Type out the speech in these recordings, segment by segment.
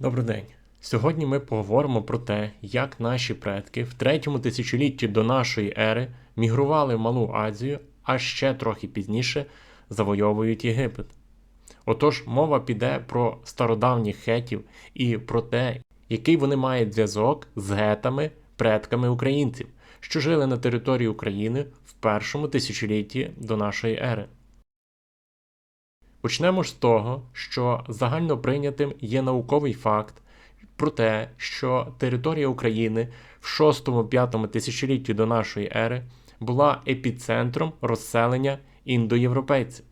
Добрий день. Сьогодні ми поговоримо про те, як наші предки в третьому тисячолітті до нашої ери мігрували в Малу Азію, а ще трохи пізніше завойовують Єгипет. Отож, мова піде про стародавніх хетів і про те, який вони мають зв'язок з гетами, предками українців, що жили на території України в першому тисячолітті до нашої ери. Почнемо ж з того, що загально прийнятим є науковий факт про те, що територія України в 6-5 тисячолітті до нашої ери була епіцентром розселення індоєвропейців.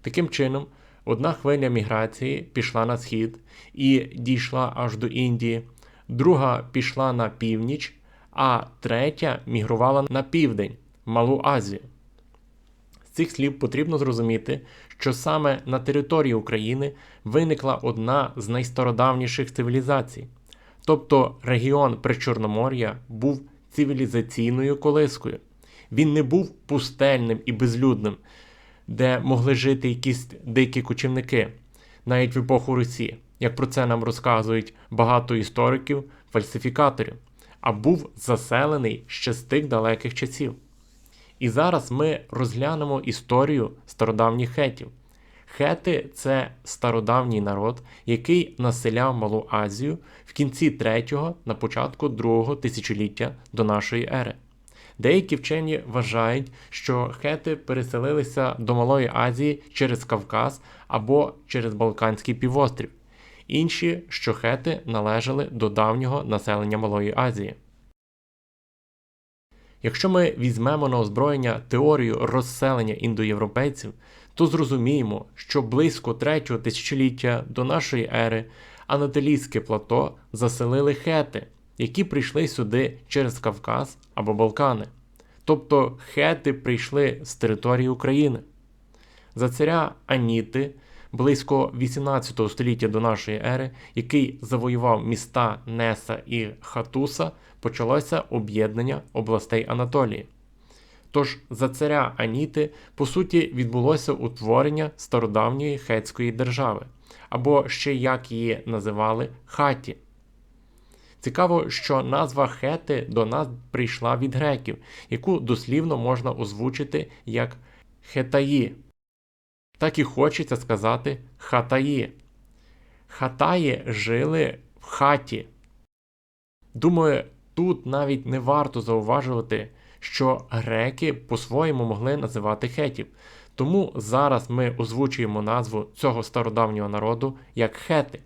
Таким чином, одна хвиля міграції пішла на схід і дійшла аж до Індії, друга пішла на північ, а третя мігрувала на південь, Малу Азію. З цих слів потрібно зрозуміти, що саме на території України виникла одна з найстародавніших цивілізацій. Тобто регіон Причорномор'я був цивілізаційною колискою. Він не був пустельним і безлюдним, де могли жити якісь дикі кочівники, навіть в епоху Русі, як про це нам розказують багато істориків, фальсифікаторів, а був заселений ще з тих далеких часів. І зараз ми розглянемо історію стародавніх хетів. Хети це стародавній народ, який населяв Малу Азію в кінці 3-го на початку 2-го тисячоліття до нашої ери. Деякі вчені вважають, що хети переселилися до Малої Азії через Кавказ або через Балканський півострів. Інші, що хети належали до давнього населення Малої Азії. Якщо ми візьмемо на озброєння теорію розселення індоєвропейців, то зрозуміємо, що близько третього тисячоліття до нашої ери Анатолійське плато заселили хети, які прийшли сюди через Кавказ або Балкани. Тобто хети прийшли з території України. За царя Аніти близько 18 століття до нашої ери, який завоював міста Неса і Хатуса, почалося об'єднання областей Анатолії. Тож за царя Аніти, по суті, відбулося утворення стародавньої хетської держави, або ще як її називали хаті. Цікаво, що назва хети до нас прийшла від греків, яку дослівно можна озвучити як хетаї. Так і хочеться сказати хатаї. Хатаї жили в хаті. Думаю, тут навіть не варто зауважувати, що греки по-своєму могли називати хетів. Тому зараз ми озвучуємо назву цього стародавнього народу як хети.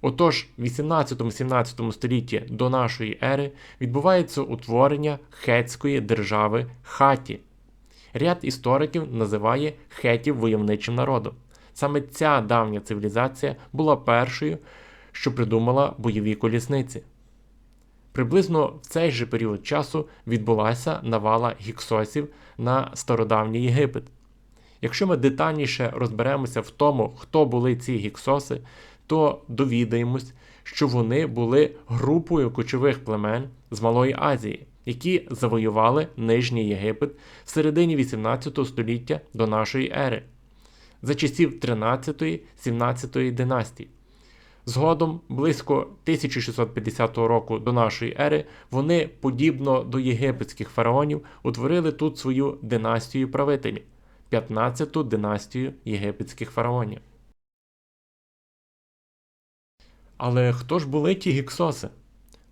Отож, в 18-17 столітті до нашої ери відбувається утворення хетської держави хаті. Ряд істориків називає хетів войовничим народом. Саме ця давня цивілізація була першою, що придумала бойові колісниці. Приблизно в цей же період часу відбулася навала гіксосів на стародавній Єгипет. Якщо ми детальніше розберемося в тому, хто були ці гіксоси, то довідаємось, що вони були групою кочових племен з Малої Азії, які завоювали Нижній Єгипет в середині 18 століття до нашої ери за часів 13-17 династій. Згодом, близько 1650 року до нашої ери, вони, подібно до єгипетських фараонів, утворили тут свою династію правителів 15-ту династію єгипетських фараонів. Але хто ж були ті гіксоси?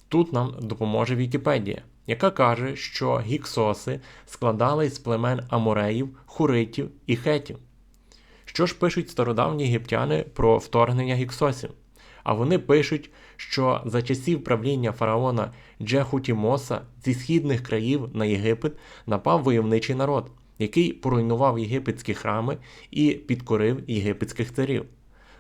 Тут нам допоможе Вікіпедія, яка каже, що гіксоси складались з племен амореїв, хуритів і хетів. Що ж пишуть стародавні єгиптяни про вторгнення гіксосів? А вони пишуть, що за часів правління фараона Джехутімоса зі східних країв на Єгипет напав войовничий народ, який поруйнував єгипетські храми і підкорив єгипетських царів.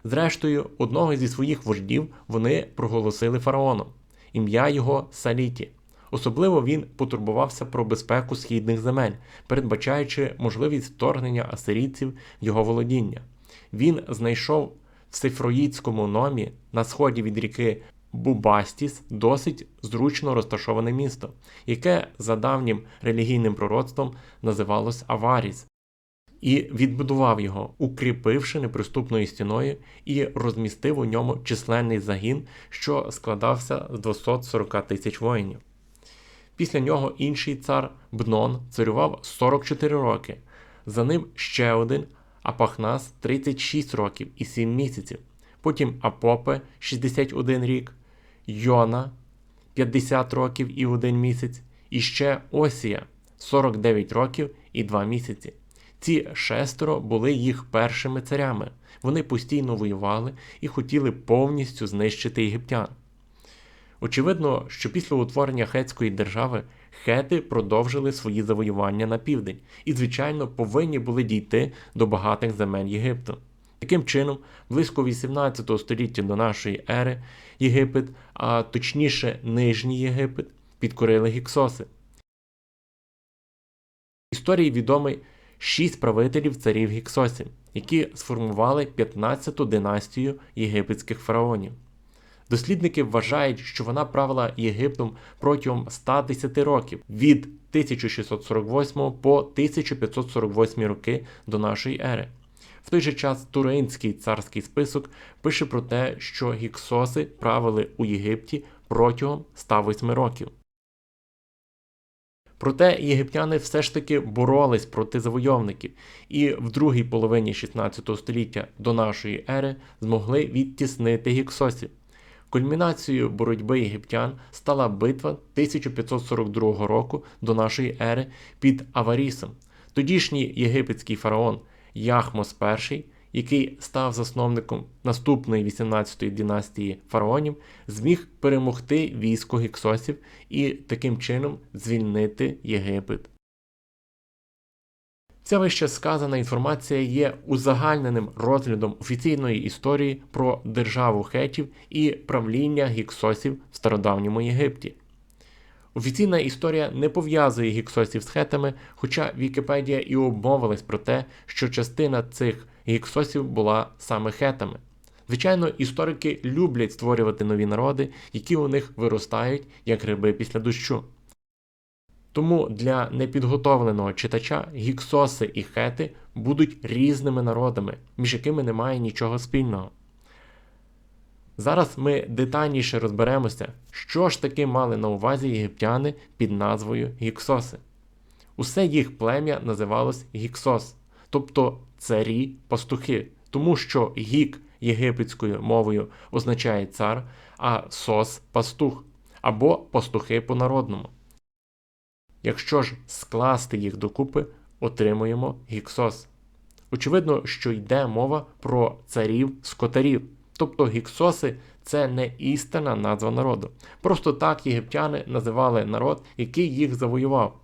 Зрештою, одного зі своїх вождів вони проголосили фараоном. Ім'я його Саліті. Особливо він потурбувався про безпеку східних земель, передбачаючи можливість вторгнення асирійців в його володіння. Він знайшов в Сифроїдському номі на сході від ріки Бубастіс досить зручно розташоване місто, яке за давнім релігійним пророцтвом називалось Аваріс. і відбудував його, укріпивши неприступною стіною і розмістив у ньому численний загін, що складався з 240 тисяч воїнів. Після нього інший цар Бнон царював 44 роки, за ним ще один Апахнас 36 років і 7 місяців, потім Апопе 61 рік, Йона 50 років і 1 місяць, і ще Осія 49 років і 2 місяці. Ці шестеро були їх першими царями. Вони постійно воювали і хотіли повністю знищити єгиптян. Очевидно, що після утворення хетської держави хети продовжили свої завоювання на південь і, звичайно, повинні були дійти до багатих земель Єгипту. Таким чином, близько 18 століття до нашої ери Єгипет, а точніше Нижній Єгипет, підкорили гіксоси. Історії відомий шість правителів царів гіксосів, які сформували 15-ту династію єгипетських фараонів. Дослідники вважають, що вона правила Єгиптом протягом 110 років від 1648 по 1548 роки до нашої ери. В той же час Туринський царський список пише про те, що гіксоси правили у Єгипті протягом 108 років. Проте єгиптяни все ж таки боролись проти завойовників і в другій половині 16 століття до нашої ери змогли відтіснити гіксосів. Кульмінацією боротьби єгиптян стала битва 1542 року до нашої ери під Аварісом. Тодішній єгипетський фараон Яхмос І, який став засновником наступної 18-ї династії фараонів, зміг перемогти військо гіксосів і таким чином звільнити Єгипет. Ця вище сказана інформація є узагальненим розглядом офіційної історії про державу хетів і правління гіксосів в стародавньому Єгипті. Офіційна історія не пов'язує гіксосів з хетами, хоча Вікіпедія і обмовилась про те, що частина цих гіксосів була саме хетами. Звичайно, історики люблять створювати нові народи, які у них виростають як гриби після дощу. Тому для непідготовленого читача гіксоси і хети будуть різними народами, між якими немає нічого спільного. Зараз ми детальніше розберемося, що ж таки мали на увазі єгиптяни під назвою гіксоси. Усе їх плем'я називалось гіксос, тобто царі пастухи, тому що гік єгипетською мовою означає цар, а сос пастух або пастухи по народному. Якщо ж скласти їх докупи, отримуємо гіксос. Очевидно, що йде мова про царів скотарів, тобто гіксоси це не істинна назва народу. Просто так єгиптяни називали народ, який їх завоював.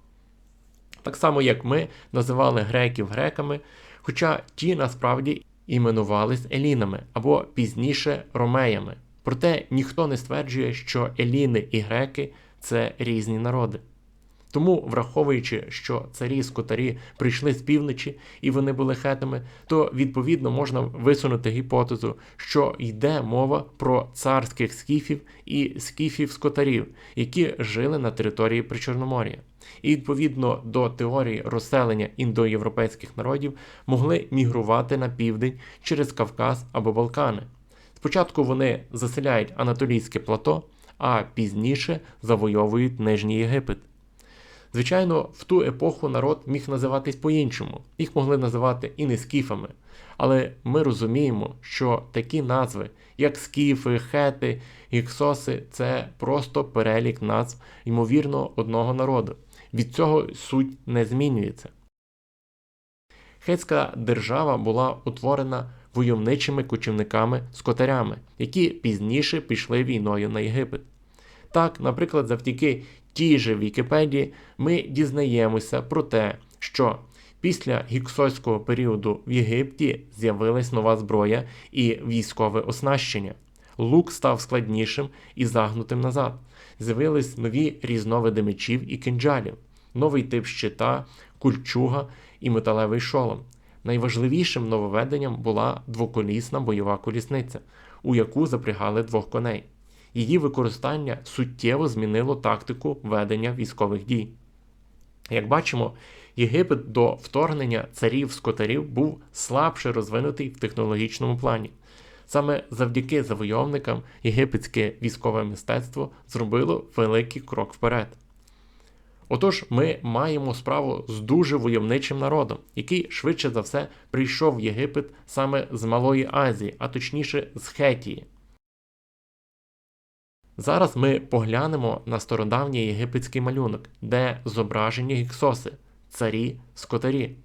Так само, як ми називали греків греками, хоча ті насправді іменувались елінами або пізніше ромеями. Проте ніхто не стверджує, що еліни і греки це різні народи. Тому, враховуючи, що царі скотарі прийшли з півночі і вони були хетами, то відповідно можна висунути гіпотезу, що йде мова про царських скіфів і скіфів скотарів, які жили на території Причорномор'я. І відповідно до теорії розселення індоєвропейських народів могли мігрувати на південь через Кавказ або Балкани. Спочатку вони заселяють Анатолійське плато, а пізніше завойовують Нижній Єгипет. Звичайно, в ту епоху народ міг називатись по-іншому, їх могли називати і не скіфами. Але ми розуміємо, що такі назви, як скіфи, хети, гіксоси, це просто перелік назв, ймовірно, одного народу. Від цього суть не змінюється. Хетська держава була утворена войовничими кочівниками скотарями, які пізніше пішли війною на Єгипет. Так, наприклад, завдяки тій же Вікіпедії ми дізнаємося про те, що після гіксойського періоду в Єгипті з'явилась нова зброя і військове оснащення. Лук став складнішим і загнутим назад. З'явились нові різновиди мечів і кинджалів, новий тип щита, кульчуга і металевий шолом. Найважливішим нововведенням була двоколісна бойова колісниця, у яку запрягали двох коней. Її використання суттєво змінило тактику ведення військових дій. Як бачимо, Єгипет до вторгнення царів скотарів був слабше розвинутий в технологічному плані. Саме завдяки завойовникам єгипетське військове мистецтво зробило великий крок вперед. Отож, ми маємо справу з дуже войовничим народом, який швидше за все прийшов в Єгипет саме з Малої Азії, а точніше з Хетії. Зараз ми поглянемо на стародавній єгипетський малюнок, де зображені гіксоси, царі, скотарі.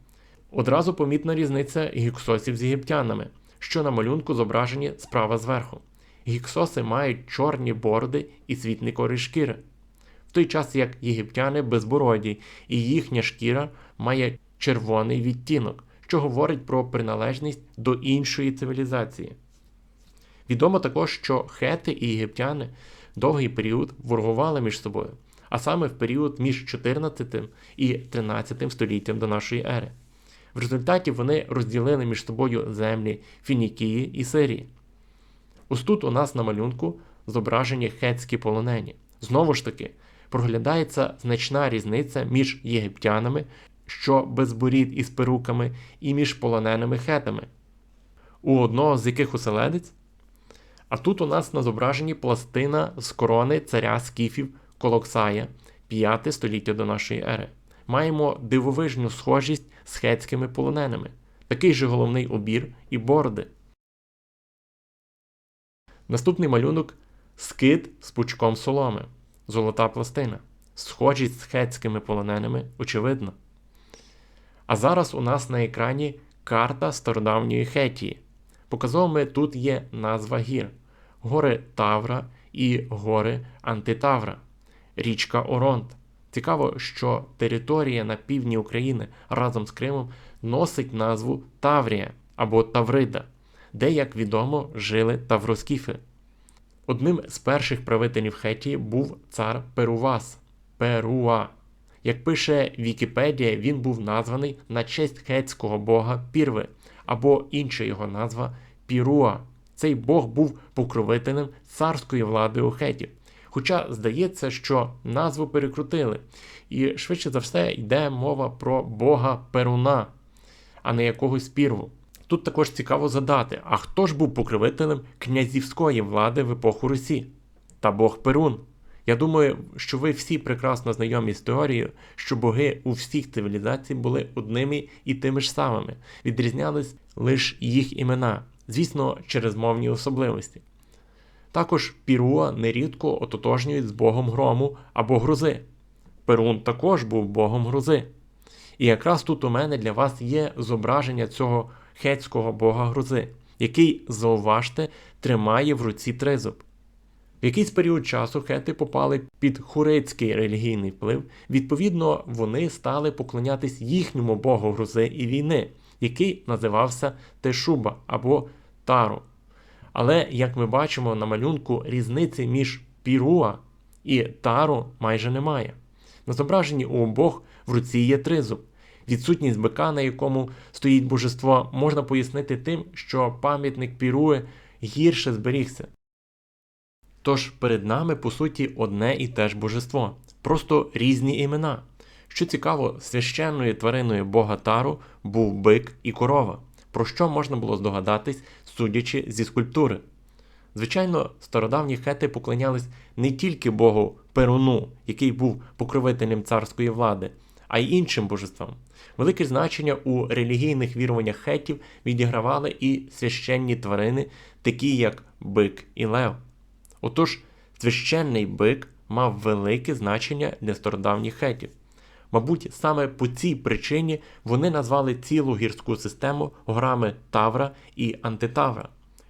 Одразу помітна різниця гіксосів з єгиптянами, що на малюнку зображені справа зверху. Гіксоси мають чорні бороди і світлі кори шкіри, в той час як єгиптяни безбороді, і їхня шкіра має червоний відтінок, що говорить про приналежність до іншої цивілізації. Відомо також, що хети і єгиптяни довгий період воргували між собою, а саме в період між 14 і 13 століттям до нашої ери. В результаті вони розділили між собою землі Фінікії і Сирії. Ось тут у нас на малюнку зображені хетські полонені. Знову ж таки, проглядається значна різниця між єгиптянами, що без борід із перуками, і між полоненими хетами, у одного з яких оселедець. А тут у нас на зображенні пластина з корони царя скіфів Колоксая 5 століття до нашої ери. Маємо дивовижну схожість з хетськими полоненими, такий же головний обір і бороди. Наступний малюнок скит з пучком соломи, золота пластина. Схожість з хетськими полоненими, очевидно. А зараз у нас на екрані карта стародавньої Хетії. Показовими тут є назва гір: гори Тавра і гори Антитавра, річка Оронт. Цікаво, що територія на півдні України разом з Кримом носить назву Таврія або Таврида, де, як відомо, жили тавроскіфи. Одним з перших правителів Хетії був цар Перувас Перуа. Як пише Вікіпедія, він був названий на честь хетського бога Пірви, або інша його назва Піруа. Цей бог був покровителем царської влади у хетів. Хоча здається, що назву перекрутили, і швидше за все йде мова про бога Перуна, а не якогось пірву. Тут також цікаво задати, а хто ж був покровителем князівської влади в епоху Русі? Та Бог Перун. Я думаю, що ви всі прекрасно знайомі з теорією, що боги у всіх цивілізацій були одними і тими ж самими, відрізнялись лише їх імена, звісно, через мовні особливості. Також Піруа нерідко ототожнюють з богом грому або грузи. Перун також був богом грузи. І якраз тут у мене для вас є зображення цього хетського бога грузи, який, зауважте, тримає в руці тризуб. В якийсь період часу хети попали під хурицький релігійний вплив, відповідно, вони стали поклонятись їхньому богу грузи і війни, який називався Тешуба або Тару. Але, як ми бачимо на малюнку, різниці між Піруа і Тару майже немає. На зображенні у обох в руці є тризуб. Відсутність бика, на якому стоїть божество, можна пояснити тим, що пам'ятник Піруи гірше зберігся. Тож перед нами, по суті, одне і те ж божество, просто різні імена. Що цікаво, священною твариною бога Тару був бик і корова, про що можна було здогадатись, судячи зі скульптури. Звичайно, стародавні хети поклонялись не тільки богу Перуну, який був покровителем царської влади, а й іншим божествам. Велике значення у релігійних віруваннях хетів відігравали і священні тварини, такі як бик і лев. Отож, священний бик мав велике значення для стародавніх хетів. Мабуть, саме по цій причині вони назвали цілу гірську систему горами Тавра і Антитавра.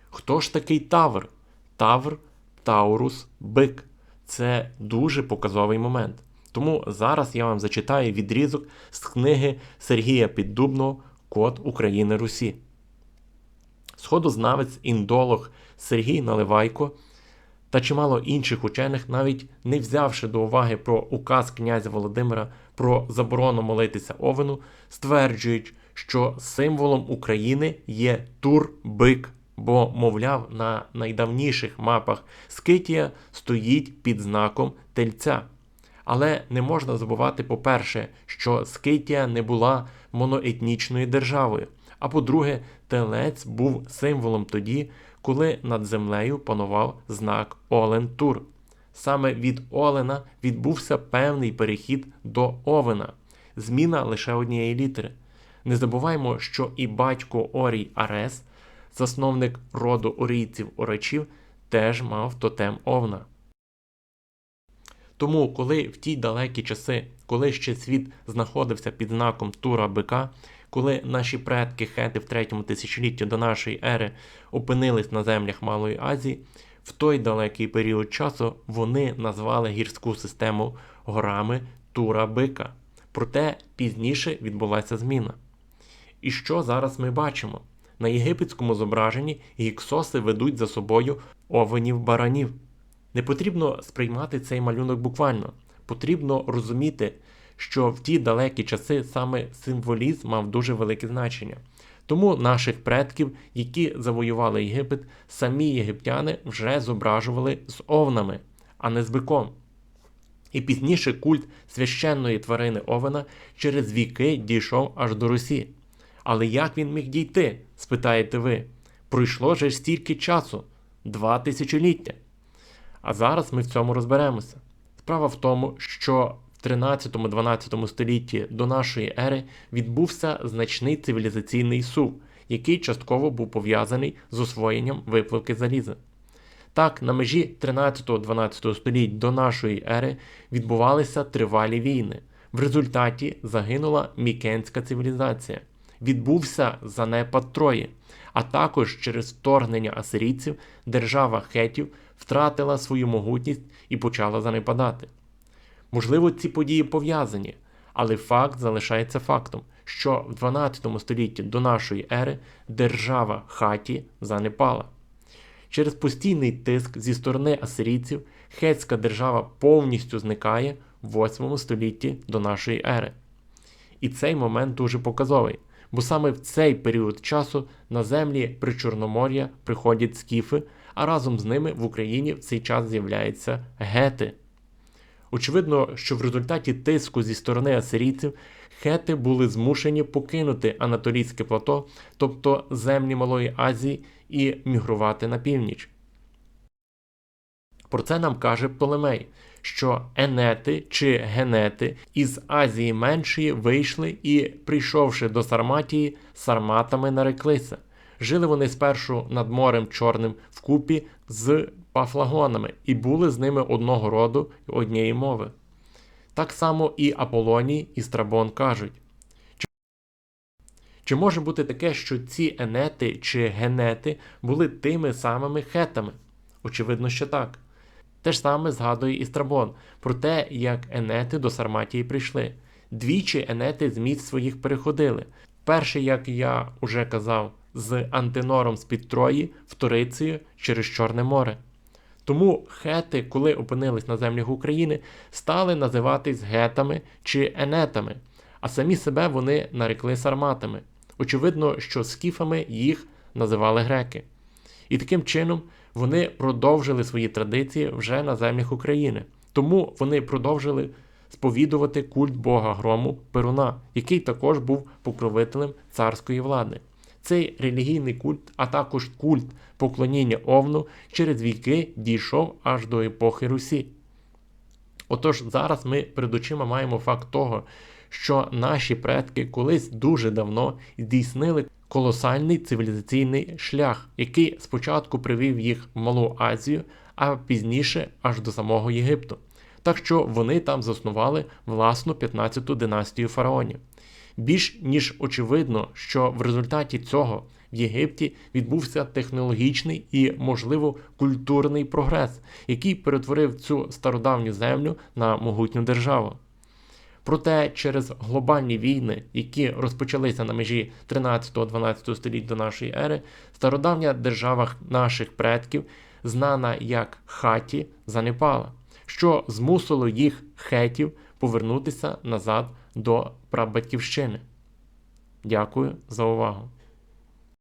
Хто ж такий Тавр? Тавр, Таурус, бик. Це дуже показовий момент. Тому зараз я вам зачитаю відрізок з книги Сергія Піддубного Код України Русі. Сходознавець індолог Сергій Наливайко та чимало інших учених, навіть не взявши до уваги про указ князя Володимира про заборону молитися Овену, стверджують, що символом України є тур-бик, бо, мовляв, на найдавніших мапах Скитія стоїть під знаком тельця. Але не можна забувати, по-перше, що Скитія не була моноетнічною державою. А по-друге, телець був символом тоді, коли над землею панував знак Олен Тур. Саме від Олена відбувся певний перехід до Овена, зміна лише однієї літери. Не забуваймо, що і батько Орій Арес, засновник роду орійців орачів, теж мав тотем Овна. Тому, коли в ті далекі часи, коли ще світ знаходився під знаком Тура Бика, коли наші предки хети в третьому тисячолітті до нашої ери опинились на землях Малої Азії, в той далекий період часу вони назвали гірську систему горами Тура Бика. Проте пізніше відбулася зміна. І що зараз ми бачимо? На єгипетському зображенні гіксоси ведуть за собою овенів баранів. Не потрібно сприймати цей малюнок буквально. Потрібно розуміти, що в ті далекі часи саме символізм мав дуже велике значення. Тому наших предків, які завоювали Єгипет, самі єгиптяни вже зображували з овнами, а не з биком. І пізніше культ священної тварини Овена через віки дійшов аж до Русі. Але як він міг дійти? спитаєте ви. Пройшло же стільки часу два тисячоліття. А зараз ми в цьому розберемося. Справа в тому, що 13-12 столітті до нашої ери відбувся значний цивілізаційний сув, який частково був пов'язаний з освоєнням випливки заліза. Так, на межі 13-12 століть до нашої ери відбувалися тривалі війни. В результаті загинула мікенська цивілізація. Відбувся занепад Трої, а також через вторгнення асирійців держава хетів втратила свою могутність і почала занепадати. Можливо, ці події пов'язані, але факт залишається фактом, що в 12 столітті до нашої ери держава хаті занепала. Через постійний тиск зі сторони асирійців хетська держава повністю зникає в 8 столітті до нашої ери. І цей момент дуже показовий, бо саме в цей період часу на землі Причорномор'я приходять скіфи, а разом з ними в Україні в цей час з'являються гети. Очевидно, що в результаті тиску зі сторони асирійців хети були змушені покинути Анатолійське плато, тобто землі Малої Азії, і мігрувати на північ. Про це нам каже Птолемей, що енети чи генети із Азії Меншої вийшли і, прийшовши до Сарматії, сарматами нареклися. Жили вони спершу над морем Чорним вкупі з пафлагонами і були з ними одного роду і однієї мови. Так само і Аполоній і Страбон кажуть. Чи може бути таке, що ці енети чи генети були тими самими хетами? Очевидно, що так. Те ж саме згадує і Страбон про те, як енети до Сарматії прийшли. Двічі енети з місць своїх переходили. Перший, як я уже казав, з антинором з під Трої вторицею через Чорне море. Тому хети, коли опинились на землях України, стали називатись гетами чи енетами, а самі себе вони нарекли сарматами. Очевидно, що скіфами їх називали греки. І таким чином вони продовжили свої традиції вже на землях України. Тому вони продовжили сповідувати культ Бога грому Перуна, який також був покровителем царської влади. Цей релігійний культ, а також культ поклоніння Овну через віки дійшов аж до епохи Русі. Отож, зараз ми перед очима маємо факт того, що наші предки колись дуже давно здійснили колосальний цивілізаційний шлях, який спочатку привів їх в Малу Азію, а пізніше аж до самого Єгипту. Так що вони там заснували власну 15-ту династію фараонів. Більш ніж очевидно, що в результаті цього в Єгипті відбувся технологічний і, можливо, культурний прогрес, який перетворив цю стародавню землю на могутню державу. Проте через глобальні війни, які розпочалися на межі 13-12 століть до нашої ери, стародавня держава наших предків, знана як хаті, занепала, що змусило їх хетів повернутися назад до прабатьківщини. Дякую за увагу.